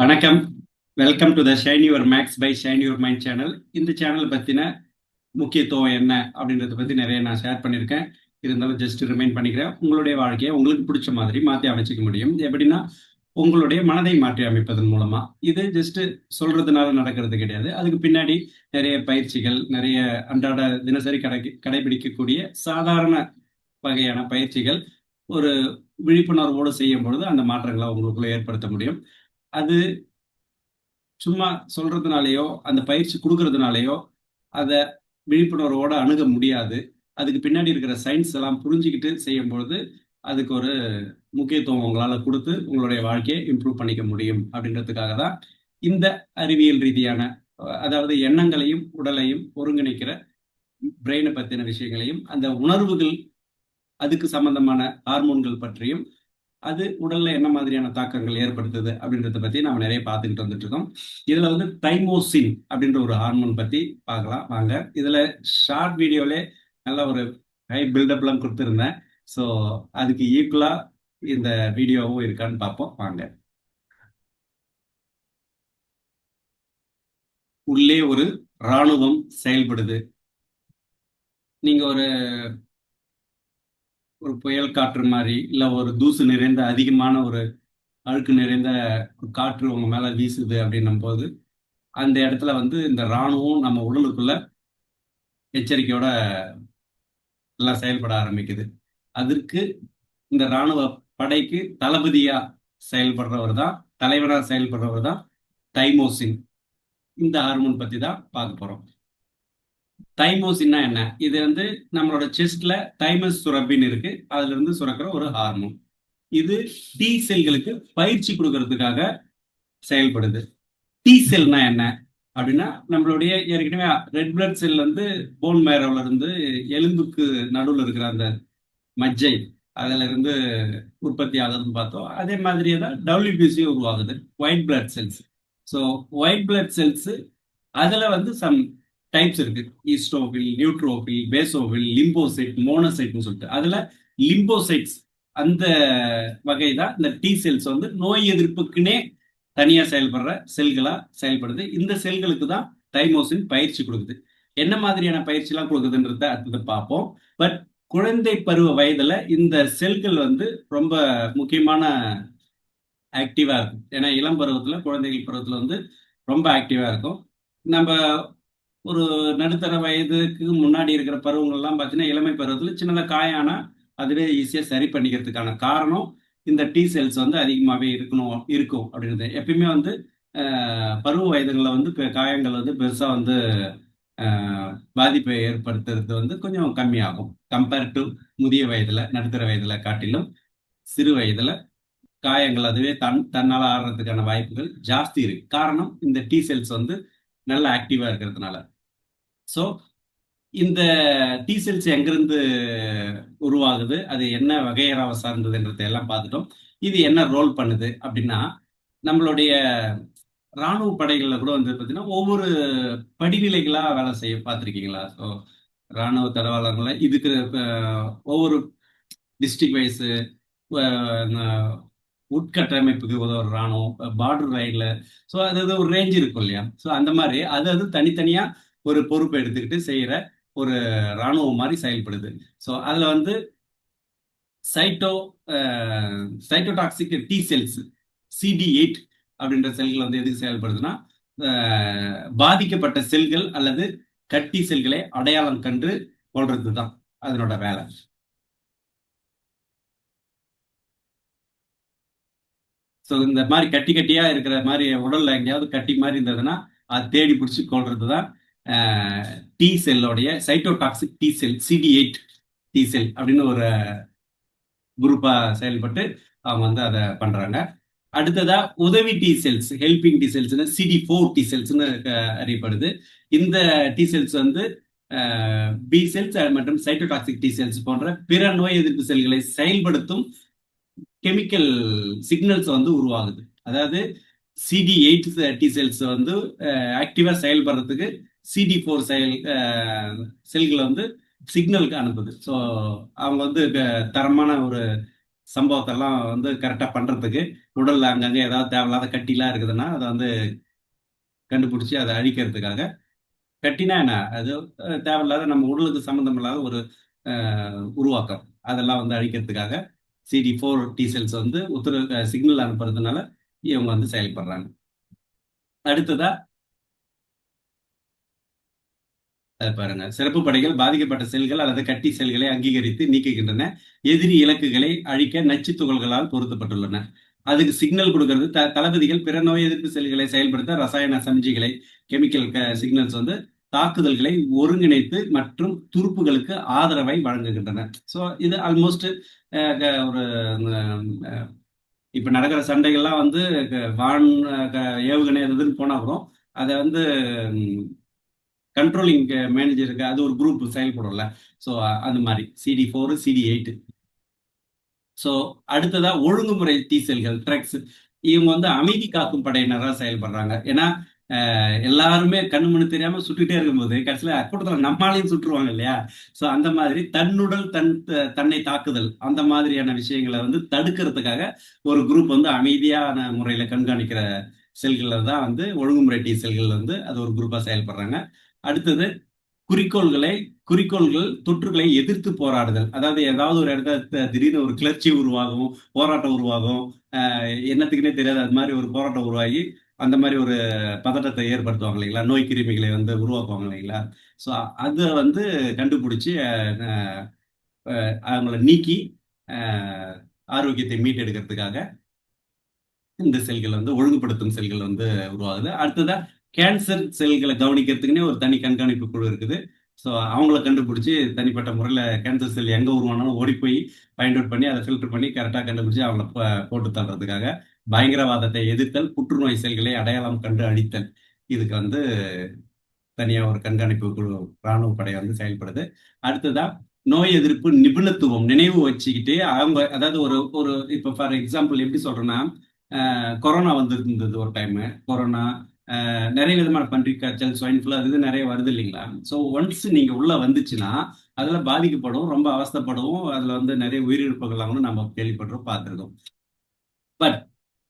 வணக்கம். Welcome to the shine your max by shine your mind channel இந்த channel பற்றின முக்கியத்துவம் என்ன அப்படின்றத பற்றி நிறைய நான் ஷேர் பண்ணியிருக்கேன். இருந்தாலும் ஜஸ்ட் ரிமைண்ட் பண்ணிக்கிறேன். உங்களுடைய வாழ்க்கையை உங்களுக்கு பிடிச்ச மாதிரி மாற்றி அமைச்சிக்க முடியும். எப்படின்னா உங்களுடைய மனதை மாற்றி அமைப்பதன் மூலமா. இது ஜஸ்ட் சொல்றதுனால நடக்கிறது கிடையாது. அதுக்கு பின்னாடி நிறைய பயிற்சிகள் நிறைய அன்றாட தினசரி கடை கடைபிடிக்கக்கூடிய சாதாரண வகையான பயிற்சிகள் ஒரு விழிப்புணர்வோடு செய்யும் பொழுது அந்த மாற்றங்களை உங்களுக்குள்ள ஏற்படுத்த முடியும். அது சும்மா சொல்றதுனாலயோ அந்த பயிற்சி கொடுக்கறதுனாலயோ அதை விழிப்புணர்வோட அணுக முடியாது. அதுக்கு பின்னாடி இருக்கிற சயின்ஸ் எல்லாம் புரிஞ்சுக்கிட்டு செய்யும் பொழுது அதுக்கு ஒரு முக்கியத்துவம் உங்களால் கொடுத்து உங்களுடைய வாழ்க்கையை இம்ப்ரூவ் பண்ணிக்க முடியும் அப்படின்றதுக்காக தான் இந்த அறிவியல் ரீதியான அதாவது எண்ணங்களையும் உடலையும் ஒருங்கிணைக்கிற பிரெயினை பற்றின விஷயங்களையும் அந்த உணர்வுகள் அதுக்கு சம்பந்தமான ஹார்மோன்கள் பற்றியும் அது உடல்ல என்ன மாதிரியான தாக்கங்கள் ஏற்படுத்துது அப்படின்றத பத்தி நம்ம நிறைய பார்த்துக்கிட்டு வந்துட்டு இருக்கோம் இதுல வந்து தைமோசின் அப்படின்ற ஒரு ஹார்மோன் பத்தி பார்க்கலாம். வாங்க. இதுல ஷார்ட் வீடியோல நல்ல ஒரு ஹை பில்டப்லாம் கொடுத்துருந்தேன். ஸோ அதுக்கு ஈக்குவலா இந்த வீடியோவும் இருக்கான்னு பார்ப்போம். வாங்க. உள்ளே ஒரு இராணுவம் செயல்படுது. நீங்க ஒரு ஒரு புயல் காற்று மாதிரி இல்லை ஒரு தூசு நிறைந்த அதிகமான ஒரு அழுக்கு நிறைந்த காற்று உங்க மேல வீசுது அப்படின்னும் போது அந்த இடத்துல வந்து இந்த இராணுவம் நம்ம உடலுக்குள்ள எச்சரிக்கையோட எல்லாம் செயல்பட ஆரம்பிக்குது. அதற்கு இந்த இராணுவ படைக்கு தளபதியா செயல்படுறவர் தான் தலைவராக செயல்படுறவர் தான் தைமோசின். இந்த ஹார்மோன் பத்தி தான் பார்க்க போறோம். தைமோசின்னா என்ன? இது வந்து நம்மளோட செஸ்ட்ல தைமஸ் சுரப்பின்னு இருக்கு. அதுல இருந்து சுரக்கிற ஒரு ஹார்மோன் இது டி செல்களுக்கு பயிற்சி கொடுக்கறதுக்காக செயல்படுது. டி செல்னா என்ன? அப்படின்னா நம்மளுடைய ஏற்கனவே ரெட் பிளட் செல் வந்து போன் மேரோல இருந்து எலும்புக்கு நடுவில் இருக்கிற அந்த மஜ்ஜை அதுல இருந்து உற்பத்தி ஆகுதுன்னு பார்த்தோம். அதே மாதிரியே தான் டபிள்யூபிசி உருவாகுது. White blood cells so white blood cells அதுல வந்து சம் டைப்ஸ் இருக்கு. ஈஸ்டோபில் நியூட்ரோபில் பேசோபில் லிம்போசைட் மோனோசைட்னு சொல்லிட்டு. அதுல லிம்போசைட்ஸ் அந்த வகை தான் இந்த டி செல்ஸ் வந்து நோய் எதிர்ப்புக்குனே தனியா செயல்படுற செல்களா செயல்படுது. இந்த செல்களுக்கு தான் தைமோசின் பயிற்சி கொடுக்குது. என்ன மாதிரியான பயிற்சி எல்லாம் கொடுக்குதுன்றத அடுத்தது பார்ப்போம். பட் குழந்தை பருவ வயதுல இந்த செல்கள் வந்து ரொம்ப முக்கியமான ஆக்டிவா இருக்கும். ஏன்னா இளம் பருவத்துல குழந்தைகள் பருவத்துல வந்து ரொம்ப ஆக்டிவா இருக்கும். நம்ம ஒரு நடுத்தர வயதுக்கு முன்னாடி இருக்கிற பருவங்கள்லாம் பார்த்தீங்கன்னா இளமை பருவத்தில் சின்னதாக காயானா அதுவே ஈஸியாக சரி பண்ணிக்கிறதுக்கான காரணம் இந்த டி செல்ஸ் வந்து அதிகமாகவே இருக்கணும் இருக்கும் அப்படின்றது. எப்பயுமே வந்து பருவ வயதுகளில் வந்து காயங்கள் வந்து பெருசாக வந்து பாதிப்பை ஏற்படுத்துறது வந்து கொஞ்சம் கம்மியாகும். கம்பேர் டு முதிய வயதில் நடுத்தர வயதில் காட்டிலும் சிறு வயதில் காயங்கள் அதுவே தன் தன்னால் ஆடுறதுக்கான வாய்ப்புகள் ஜாஸ்தி இருக்கு. காரணம் இந்த டி செல்ஸ் வந்து நல்ல ஆக்டிவாக இருக்கிறதுனால. ஸோ இந்த டி செல்ஸ் எங்கிருந்து உருவாகுது? அது என்ன வகையறாவை சார்ந்ததுன்றதை எல்லாம் பார்த்துட்டோம். இது என்ன ரோல் பண்ணுது அப்படின்னா நம்மளுடைய இராணுவ படைகளில் கூட வந்து பார்த்தீங்கன்னா ஒவ்வொரு படிநிலைகளாக வேலை செய்ய பார்த்துருக்கீங்களா? ஸோ இராணுவ தடவாளர்களை இதுக்கு ஒவ்வொரு டிஸ்ட்ரிக்ட் வைஸு உட்கட்டமைப்புக்கு உதவுற இராணுவம் பார்டர் ரைடில் ஸோ அது ஒரு ரேஞ்ச் இருக்கும் இல்லையா? ஸோ அந்த மாதிரி அது அது தனித்தனியாக ஒரு பொறுப்பை எடுத்துக்கிட்டு செய்யற ஒரு இராணுவம் மாதிரி செயல்படுது. ஸோ அதில் வந்து cyto cytotoxic T cells CD eight அப்படின்ற செல்கள் வந்து எதுக்கு செயல்படுதுன்னா பாதிக்கப்பட்ட செல்கள் அல்லது கட்டி செல்களை அடையாளம் கண்டு கொள்றது தான் அதனோட வேலை. ஸோ இந்த மாதிரி கட்டி கட்டியா இருக்கிற மாதிரி உடல்ல எங்கேயாவது கட்டி மாதிரி இருந்ததுன்னா அது தேடி பிடிச்சி கொள்றது தான் T செல்லோடைய cytotoxic T cell CD eight T cell அப்படின்னு ஒரு குரூப்பாக செயல்பட்டு அவங்க வந்து அதை பண்ணுறாங்க அடுத்ததா உதவி T cells helping T cells CD four T செல்ஸ்னு அறியப்படுது. இந்த டி செல்ஸ் வந்து பி செல்ஸ் மற்றும் சைட்டோடாக்சிக் டி செல்ஸ் போன்ற பிற நோய் எதிர்ப்பு செல்களை செயல்படுத்தும் கெமிக்கல் சிக்னல்ஸ் வந்து உருவாகுது. அதாவது சிடி எயிட் டி செல்ஸ் வந்து ஆக்டிவா செயல்படுறதுக்கு சிடி ஃபோர் செயல் செல்களை வந்து சிக்னலுக்கு அனுப்புது. ஸோ அவங்க வந்து தரமான ஒரு சம்பவத்தெல்லாம் வந்து கரெக்டாக பண்ணுறதுக்கு உடலில் அங்கங்கே ஏதாவது தேவையில்லாத கட்டிலாம் இருக்குதுன்னா அதை வந்து கண்டுபிடிச்சி அதை அழிக்கிறதுக்காக கட்டினா என்ன? அது தேவையில்லாத நம்ம உடலுக்கு சம்மந்தம் இல்லாத ஒரு உருவாக்கம். அதெல்லாம் வந்து அழிக்கிறதுக்காக சிடி ஃபோர் டி செல்ஸ் வந்து உத்தரவு சிக்னல் அனுப்புறதுனால இவங்க வந்து செயல்படுறாங்க. அடுத்ததா அது பாருங்க. சிறப்பு படைகள் பாதிக்கப்பட்ட செல்கள் அல்லது கட்டி செல்களை அங்கீகரித்து நீக்குகின்றன. எதிரி இலக்குகளை அழிக்க நச்சு துகள்களால் பொருத்தப்பட்டுள்ளன. அதுக்கு சிக்னல் கொடுக்கறது த தளபதிகள் பிற நோய் எதிர்ப்பு செல்களை செயல்படுத்த ரசாயன சமிஞ்சிகளை கெமிக்கல் சிக்னல்ஸ் வந்து தாக்குதல்களை ஒருங்கிணைத்து மற்றும் துருப்புகளுக்கு ஆதரவை வழங்குகின்றன. ஸோ இது ஆல்மோஸ்ட் ஒரு இப்போ நடக்கிற சண்டைகள்லாம் வந்து க- வான் க- ஏவுகணை எதுன்னு இதுன்னு அதை வந்து கண்ட்ரோலிங் மேனேஜருக்கு அது ஒரு குரூப் செயல்படும்ல. ஸோ அது மாதிரி. CD four CD eight so அடுத்ததா ஒழுங்குமுறை டீசல்கள் ட்ரக்ஸ் இவங்க வந்து அமைதி காக்கும் படையினராக செயல்படுறாங்க. ஏன்னா எல்லாருமே கண்ணு மண்ணு தெரியாம சுட்டுட்டே இருக்கும்போது கடைசியில் கூட்டத்தில் நம்மளாலையும் சுட்டுருவாங்க இல்லையா? ஸோ அந்த மாதிரி தன்னுடல் தன் த- தன்னை தாக்குதல் அந்த மாதிரியான விஷயங்களை வந்து தடுக்கிறதுக்காக ஒரு குரூப் வந்து அமைதியான முறையில் கண்காணிக்கிற செல்களில் தான் வந்து ஒழுங்குமுறை டி செல்கள் வந்து அது ஒரு குரூப்பாக செயல்படுறாங்க. அடுத்தது குறிக்கோள்களை குறிக்கோள்கள் தொற்றுகளை எதிர்த்து போராடுதல். அதாவது ஏதாவது ஒரு இடத்துல திடீர்னு ஒரு கிளர்ச்சி உருவாகும் போராட்டம் உருவாகும் என்னத்துக்குன்னே தெரியாது. அது மாதிரி ஒரு போராட்டம் உருவாகி அந்த மாதிரி ஒரு பதட்டத்தை ஏற்படுத்துவாங்க இல்லைங்களா? நோய் கிருமிகளை வந்து உருவாக்குவாங்க இல்லைங்களா? ஸோ அதை வந்து கண்டுபிடிச்சி அவங்கள நீக்கி ஆரோக்கியத்தை மீட்டெடுக்கிறதுக்காக இந்த செல்கள் வந்து ஒழுங்குபடுத்தும் செல்கள் வந்து உருவாகுது. அடுத்ததா கேன்சர் செல்களை கவனிக்கிறதுக்குன்னே ஒரு தனி கண்காணிப்பு குழு இருக்குது. ஸோ அவங்கள கண்டுபிடிச்சி தனிப்பட்ட முறையில் கேன்சர் செல் எங்கே உருவானாலும் ஓடி போய் ஃபைண்ட் அவுட் பண்ணி அதை ஃபில்டர் பண்ணி கரெக்டாக கண்டுபிடிச்சி அவங்கள போட்டு தள்ளுறதுக்காக பயங்கரவாதத்தை எதிர்த்தல் புற்றுநோய் செல்களை அடையாளம் கண்டு அழித்தல் இதுக்கு வந்து தனியாக ஒரு கண்காணிப்பு குழு இராணுவ படை வந்து செயல்படுது. அடுத்ததாக நோய் எதிர்ப்பு நிபுணத்துவம் நினைவு வச்சுக்கிட்டு அவங்க அதாவது ஒரு ஒரு இப்போ ஃபார் எக்ஸாம்பிள் எப்படி சொல்றேன்னா கொரோனா வந்திருந்தது ஒரு டைமு கொரோனா நிறைய விதமான பன்றி காய்ச்சல் ஸ்வைன் ஃப்ளூ அது இது நிறைய வருது இல்லைங்களா? ஸோ ஒன்ஸ் நீங்கள் உள்ளே வந்துச்சுன்னா அதில் பாதிக்கப்படும் ரொம்ப அவஸ்தப்படுவோம் அதில் வந்து நிறைய உயிரிழப்புகள்லாம் கூட நம்ம கேள்விப்படுறோம் பார்த்துருக்கோம். பட்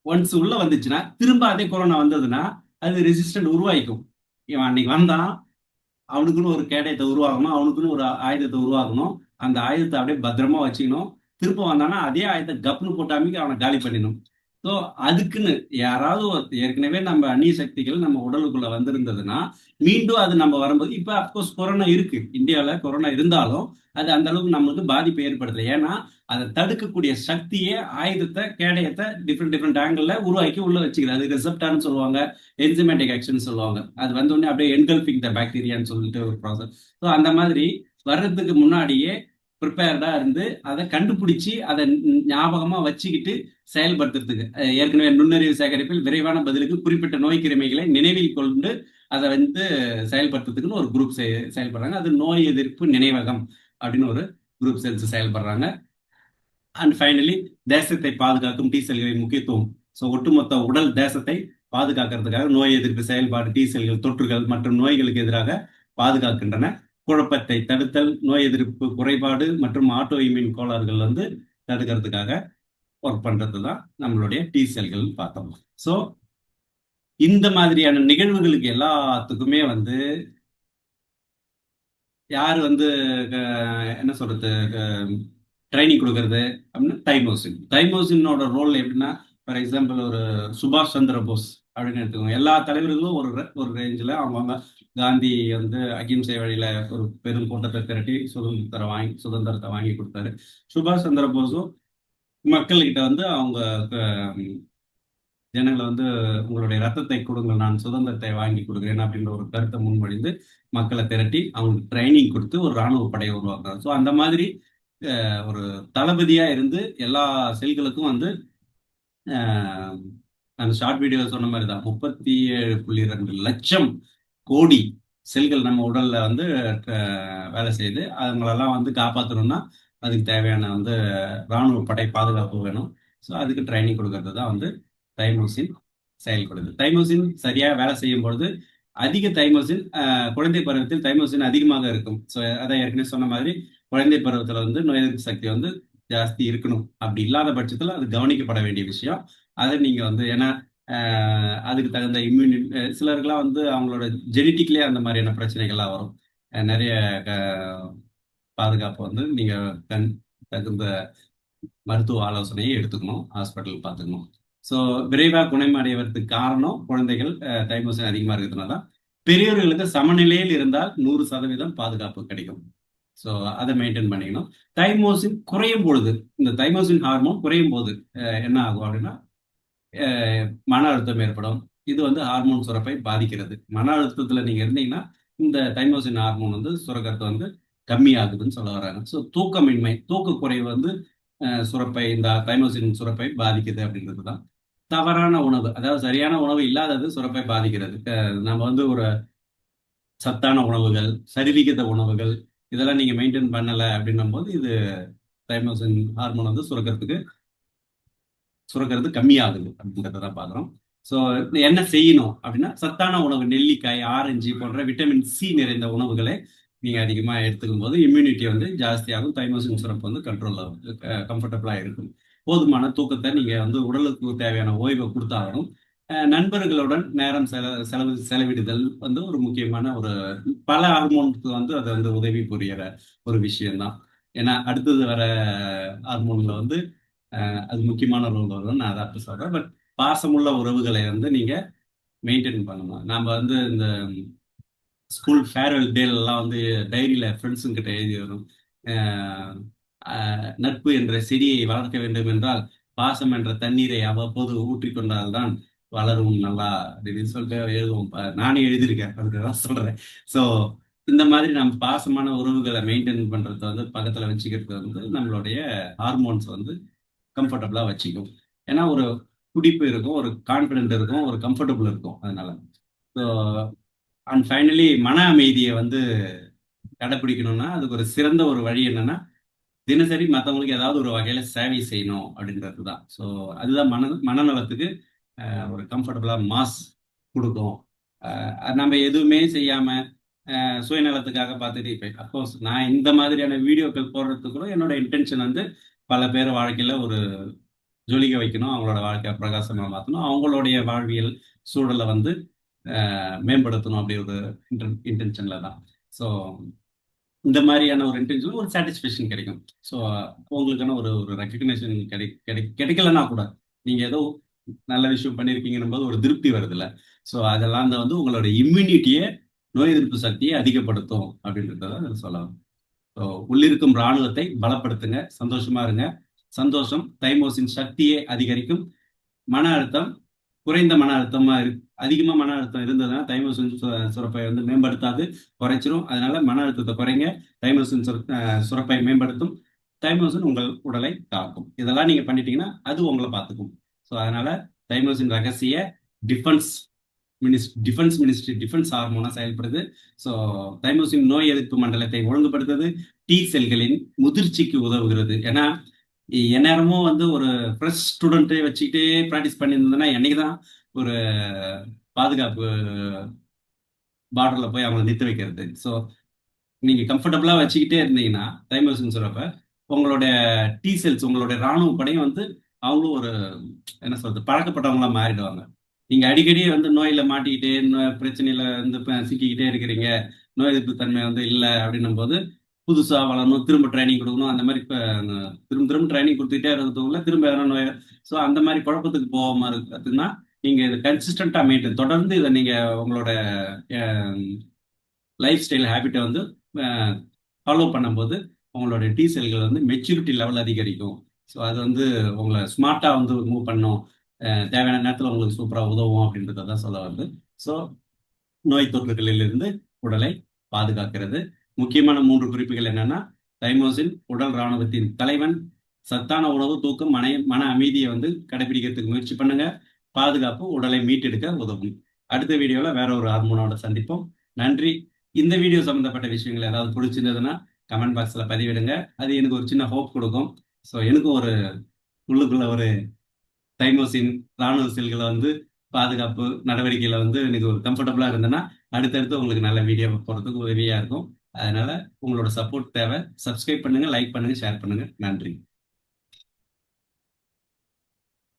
ஒன்ஸ் உள்ளே வந்துச்சுன்னா திரும்ப அதே கொரோனா வந்ததுன்னா அது ரெசிஸ்டன்ட் உருவாயிக்கும் இவன் அன்னைக்கு வந்தான் அவனுக்குன்னு ஒரு கேடயத்தை உருவாகணும் அவனுக்குன்னு ஒரு ஆயுதத்தை உருவாகணும் அந்த ஆயுதத்தை அப்படியே பத்திரமா வச்சுக்கணும். திரும்ப வந்தானா அதே ஆயுதத்தை கப்னு போட்டாமிக்கு அவனை காலி பண்ணிடணும். ஸோ அதுக்குன்னு யாராவது ஒரு- ஏற்கனவே நம்ம அந்நிய சக்திகள் நம்ம உடலுக்குள்ள வந்திருந்ததுன்னா மீண்டும் அது நம்ம வரும்போது இப்போ அப்கோர்ஸ் கொரோனா இருக்கு. இந்தியாவில் கொரோனா இருந்தாலும் அது அந்த அளவுக்கு நம்மளுக்கு பாதிப்பு ஏற்படுத்தல. ஏன்னா அதை தடுக்கக்கூடிய சக்தியே ஆயுதத்தை கேடயத்தை டிஃப்ரெண்ட் டிஃப்ரெண்ட் ஆங்கிள் உருவாக்கி உள்ள வச்சுக்கிறது அது ரிசப்டான்னு சொல்லுவாங்க என்சிமேட்டிக் ஆக்ஷன் சொல்லுவாங்க. அது வந்த உடனே அப்படியே என்கல்பிங் த பாக்டீரியான்னு சொல்லிட்டு ஒரு ப்ராசஸ் ஸோ அந்த மாதிரி வர்றதுக்கு முன்னாடியே ப்ரிப்பேர்டா இருந்து அதை கண்டுபிடிச்சி அதை ஞாபகமாக ஞாபகமா வச்சுக்கிட்டு செயல்படுத்துறதுக்கு. ஏற்கனவே நுண்ணறிவு சேகரிப்பில் விரைவான பதிலுக்கு குறிப்பிட்ட நோய் கிருமிகளை நினைவில் கொண்டு அதை வந்து செயல்படுத்துறதுக்குன்னு ஒரு குரூப் செயல்படுறாங்க. அது நோய் எதிர்ப்பு நினைவகம் அப்படின்னு ஒரு குரூப் செல்ஸ் செயல்படுறாங்க. அண்ட் ஃபைனலி தேசத்தை பாதுகாக்கும் டி செல்களின் முக்கியத்துவம். ஸோ ஒட்டுமொத்த உடல் தேசத்தை பாதுகாக்கிறதுக்காக நோய் எதிர்ப்பு செயல்பாடு டி செல்கள் தொற்றுகள் மற்றும் நோய்களுக்கு எதிராக பாதுகாக்கின்றன. குழப்பத்தை தடுத்தல் நோய் எதிர்ப்பு குறைபாடு மற்றும் ஆட்டோ இம்யூன் கோளாறுகள் வந்து தடுக்கிறதுக்காக ஒர்க் பண்றது தான் நம்மளுடைய டி செல்கள் பார்த்தோம். ஸோ இந்த மாதிரியான நிகழ்வுகளுக்கு எல்லாத்துக்குமே வந்து யார் வந்து என்ன சொல்றது ட்ரைனிங் கொடுக்கறது அப்படின்னா தைமோசின் தைமோசினோட ரோல் எப்படின்னா ஃபார் எக்ஸாம்பிள் ஒரு சுபாஷ் சந்திர போஸ் அப்படின்னு எடுத்துக்கோங்க. எல்லா தலைவர்களும் ஒரு ஒரு ரேஞ்சில் அவங்கவுங்க காந்தி வந்து அகிம்சை வழியில ஒரு பெரும் கூட்டத்தை திரட்டி சுதந்திரம் வாங்கி சுதந்திரத்தை வாங்கி கொடுத்தாரு. சுபாஷ் சந்திர போஸும் மக்கள்கிட்ட வந்து அவங்க ஜனங்களை வந்து உங்களுடைய ரத்தத்தை கொடுங்கள் நான் சுதந்திரத்தை வாங்கி கொடுக்குறேன் அப்படின்ற ஒரு கருத்தை முன்மொழிந்து மக்களை திரட்டி அவங்களுக்கு ட்ரைனிங் கொடுத்து ஒரு இராணுவ படையை உருவாக்குறாங்க. ஸோ அந்த மாதிரி ஒரு தளபதியா இருந்து எல்லா செல்களுக்கும் வந்து அந்த ஷார்ட் வீடியோ சொன்ன மாதிரி தான் முப்பத்தி ஏழு புள்ளி ரெண்டு லட்சம் கோடி செல்கள் நம்ம உடல்ல வந்து வேலை செய்யுது. அவங்களெல்லாம் வந்து காப்பாற்றணும்னா அதுக்கு தேவையான வந்து ராணுவ படை பாதுகாப்பு வேணும். ஸோ அதுக்கு ட்ரைனிங் கொடுக்கறது தான் வந்து தைமோசின் செயல்படுது. தைமோசின் சரியா வேலை செய்யும் பொழுது அதிக தைமோசின் குழந்தை பருவத்தில் தைமோசின் அதிகமாக இருக்கும். ஸோ அதான் ஏற்கனவே சொன்ன மாதிரி குழந்தை பருவத்தில் வந்து நோய் எதிர்ப்பு சக்தி வந்து ஜாஸ்தி இருக்கணும். அப்படி இல்லாத பட்சத்தில் அது கவனிக்கப்பட வேண்டிய விஷயம். அதை நீங்கள் வந்து ஏன்னா அதுக்கு தகுந்த இம்யூனி சிலருக்குலாம் வந்து அவங்களோட ஜெனட்டிக்லேயே அந்த மாதிரியான பிரச்சனைகள்லாம் வரும். நிறைய க- பாதுகாப்பு வந்து நீங்கள் கண் தகுந்த மருத்துவ ஆலோசனையை எடுத்துக்கணும் ஹாஸ்பிட்டல் பார்த்துக்கணும். ஸோ விரைவாக குணமடைவதற்கு காரணம் குழந்தைகள் தைமோசின் அதிகமாக இருக்கிறதுனால தான். பெரியவர்களுக்கு சமநிலையில் இருந்தால் நூறு சதவீதம் பாதுகாப்பு கிடைக்கும். ஸோ அதை மெயின்டைன் பண்ணிக்கணும். தைமோசின் குறையும் பொழுது இந்த தைமோசின் ஹார்மோன் குறையும் போது என்ன ஆகும் அப்படின்னா மன அழுத்தம் ஏற்படும். இது வந்து ஹார்மோன் சுரப்பை பாதிக்கிறது. மன அழுத்தத்தில் நீங்கள் இருந்தீங்கன்னா இந்த தைமோசின் ஹார்மோன் வந்து சுரக்கிறது வந்து கம்மியாகுதுன்னு சொல்ல வராங்க. ஸோ தூக்கமின்மை தூக்க குறைவு வந்து சுரப்பை இந்த தைமோசின் சுரப்பை பாதிக்குது அப்படின்றது தான் தவறான உணவு. அதாவது சரியான உணவு இல்லாதது சுரப்பை பாதிக்கிறது. நம்ம வந்து ஒரு சத்தான உணவுகள் சரிவிகித உணவுகள் இதெல்லாம் நீங்க மெயின்டைன் பண்ணல அப்படின்னும் போது இது தைமோசின் ஹார்மோன் வந்து சுரக்கிறதுக்கு சுரக்கிறது கம்மியாகுது அப்படின்றத தான் பார்க்குறோம். ஸோ என்ன செய்யணும் அப்படின்னா சத்தான உணவு நெல்லிக்காய் ஆரஞ்சு போன்ற விட்டமின் சி நிறைந்த உணவுகளை நீங்கள் அதிகமாக எடுத்துக்கும் போது இம்யூனிட்டி வந்து ஜாஸ்தியாகும் தைமோசின் சுரப்பு வந்து கண்ட்ரோலில் கம்ஃபர்டபுளாக இருக்கும். போதுமான தூக்கத்தை நீங்கள் வந்து உடலுக்கு தேவையான ஓய்வை கொடுத்தாகணும் நண்பர்களுடன் நேரம் செல செலவு செலவிடுதல் வந்து ஒரு முக்கியமான ஒரு பல ஹார்மோனுக்கு வந்து அது வந்து உதவி புரியற ஒரு விஷயம்தான். ஏன்னா அடுத்தது வர ஹார்மோன்ல வந்து அது முக்கியமான ரோல் வரும் நான் அதை அப்போ சொல்றேன். பட் பாசமுள்ள உறவுகளை வந்து நீங்க மெயின்டைன் பண்ணணும். நாம வந்து இந்த ஸ்கூல் ஃபேர்வெல் டேலாம் வந்து டைரியில ஃப்ரெண்ட்ஸுங்க கிட்ட எழுதி வரும். நட்பு என்ற செடியை வளர்க்க வேண்டும் என்றால் பாசம் என்ற தண்ணீரை அவ்வப்போது ஊற்றிக்கொண்டால்தான் வளரும் நல்லா அப்படின்னு சொல்லிட்டு எழுதுவோம். நானே எழுதியிருக்கேன். அதுதான் சொல்றேன். ஸோ இந்த மாதிரி நம்ம பாசமான உறவுகளை மெயின்டைன் பண்றத வந்து பக்கத்துல வச்சுக்கிறது வந்து நம்மளுடைய ஹார்மோன்ஸ் வந்து கம்ஃபர்டபுளா வச்சுக்கும். ஏன்னா ஒரு குடிப்பு இருக்கும் ஒரு கான்ஃபிடென்ட் இருக்கும் ஒரு கம்ஃபர்டபுள் இருக்கும் அதனால. ஸோ அண்ட் ஃபைனலி மன அமைதியை வந்து கடைபிடிக்கணும்னா அதுக்கு ஒரு சிறந்த ஒரு வழி என்னன்னா தினசரி மற்றவங்களுக்கு ஏதாவது ஒரு வகையில சேவை செய்யணும் அப்படின்றது தான். ஸோ அதுதான் மன மனநலத்துக்கு ஒரு கம்ஃபர்டபுளாக மாஸ் கொடுக்கும். நம்ம எதுவுமே செய்யாமல் சுயநலத்துக்காக பார்த்துட்டு இப்போ அஃப்கோர்ஸ் நான் இந்த மாதிரியான வீடியோக்கள் போடுறதுக்கு கூட என்னோட இன்டென்ஷன் வந்து பல பேர் வாழ்க்கையில் ஒரு ஜொலிக்க வைக்கணும் அவங்களோட வாழ்க்கையை பிரகாசமாக மாற்றணும் அவங்களுடைய வாழ்வியல் சூழலை வந்து மேம்படுத்தணும் அப்படி ஒரு இன்டென்ஷனில் தான். ஸோ இந்த மாதிரியான ஒரு இன்டென்ஷன் ஒரு சாட்டிஸ்ஃபேக்ஷன் கிடைக்கும். ஸோ உங்களுக்கான ஒரு ஒரு ரெக்கக்னேஷன் கிடை கிடை கிடைக்கலன்னா கூட நீங்கள் ஏதோ நல்ல விஷயம் பண்ணியிருக்கீங்கன்னும் போது ஒரு திருப்தி வருதுல்ல. ஸோ அதெல்லாம் தான் வந்து உங்களோட இம்யூனிட்டியை நோய் எதிர்ப்பு சக்தியை அதிகப்படுத்தும் அப்படின்றத சொல்லலாம். ஸோ உள்ளிருக்கும் இராணுவத்தை பலப்படுத்துங்க சந்தோஷமா இருங்க. சந்தோஷம் தைமோசின் சக்தியை அதிகரிக்கும். மன அழுத்தம் குறைந்த மன அழுத்தமா இரு அதிகமா மன அழுத்தம் இருந்ததுன்னா தைமோசின் சுரப்பை வந்து மேம்படுத்தாது குறைச்சிரும். அதனால மன அழுத்தத்தை குறைங்க தைமோசின் சுர- அஹ் சுரப்பை மேம்படுத்தும். தைமோசின் உங்கள் உடலை காக்கும் இதெல்லாம் நீங்க பண்ணிட்டீங்கன்னா அது உங்களை பார்த்துக்கும் ஸோ அதனால தைமோசின் ரகசிய defence minis defence ministry defence ஹார்மோனா செயல்படுது. ஸோ தைமோசின் நோய் எதிர்ப்பு மண்டலத்தை ஒழுங்குபடுத்துது. டி செல்களின் முதிர்ச்சிக்கு உதவுகிறது. ஏன்னா எந்நேரமும் வந்து ஒரு ஃப்ரெஷ் ஸ்டூடெண்ட்டை வச்சுக்கிட்டே ப்ராக்டிஸ் பண்ணியிருந்ததுன்னா என்னைக்கு தான் ஒரு பாதுகாப்பு பார்டர்ல போய் அவங்களை நிறுத்த வைக்கிறது. ஸோ நீங்க கம்ஃபர்டபுளா வச்சுக்கிட்டே இருந்தீங்கன்னா தைமோசின் சுரப்ப உங்களுடைய டி செல்ஸ் உங்களுடைய ராணுவ படையும் வந்து அவங்களும் ஒரு என்ன சொல்றது பழக்கப்பட்டவங்களா மாறிடுவாங்க. நீங்க அடிக்கடி வந்து நோயில மாட்டிக்கிட்டே நோ- பிரச்சனையில வந்து சிக்கிக்கிட்டே இருக்கிறீங்க நோய் எதிர்ப்பு தன்மை வந்து இல்லை அப்படின்னும் போது புதுசா வளரணும் திரும்ப ட்ரைனிங் கொடுக்கணும் அந்த மாதிரி இப்போ திரும்ப திரும்ப ட்ரைனிங் கொடுத்துட்டே இருக்கிறதுக்குள்ள திரும்ப எதனா நோய் ஸோ அந்த மாதிரி குழப்பத்துக்கு போகாம இருக்கிறதுனா நீங்க இது கன்சிஸ்டண்டா மெயின்டைன் தொடர்ந்து இதை நீங்க உங்களோட லைஃப் ஸ்டைல் ஹேபிட்டை வந்து ஃபாலோ பண்ணும்போது உங்களோட டி செல்கள் வந்து மெச்சூரிட்டி லெவல் அதிகரிக்கும். ஸோ அது வந்து உங்களை ஸ்மார்ட்டாக வந்து மூவ் பண்ணும். தேவையான நேரத்தில் உங்களுக்கு சூப்பராக உதவும் அப்படின்றத தான் சொல்ல வருது. ஸோ நோய் தொற்றுகளிலிருந்து உடலை பாதுகாக்கிறது. முக்கியமான மூன்று குறிப்புகள் என்னன்னா தைமோசின் உடல் இராணுவத்தின் தலைவன் சத்தான உணவு தூக்கம் மன மன அமைதியை வந்து கடைபிடிக்கிறதுக்கு முயற்சி பண்ணுங்க. பாதுகாப்பு உடலை மீட்டெடுக்க உதவும். அடுத்த வீடியோவில் வேற ஒரு ஹார்மோனோட சந்திப்போம். நன்றி. இந்த வீடியோ சம்பந்தப்பட்ட விஷயங்கள் ஏதாவது பிடிச்சிருந்ததுன்னா கமெண்ட் பாக்ஸில் பதிவிடுங்க. அது எனக்கு ஒரு சின்ன ஹோப் கொடுக்கும். ஸோ எனக்கும் ஒரு உள்ளுக்குள்ள ஒரு டைமோசின் ராணுவ செல்களை வந்து பாதுகாப்பு நடவடிக்கையில வந்து எனக்கு ஒரு கம்ஃபர்டபுளா இருந்ததுன்னா அடுத்தடுத்து உங்களுக்கு நல்ல வீடியோ போறதுக்கு உதவியா இருக்கும். அதனால உங்களோட சப்போர்ட் தேவை. சப்ஸ்கிரைப் பண்ணுங்க லைக் பண்ணுங்க ஷேர் பண்ணுங்க. நன்றி.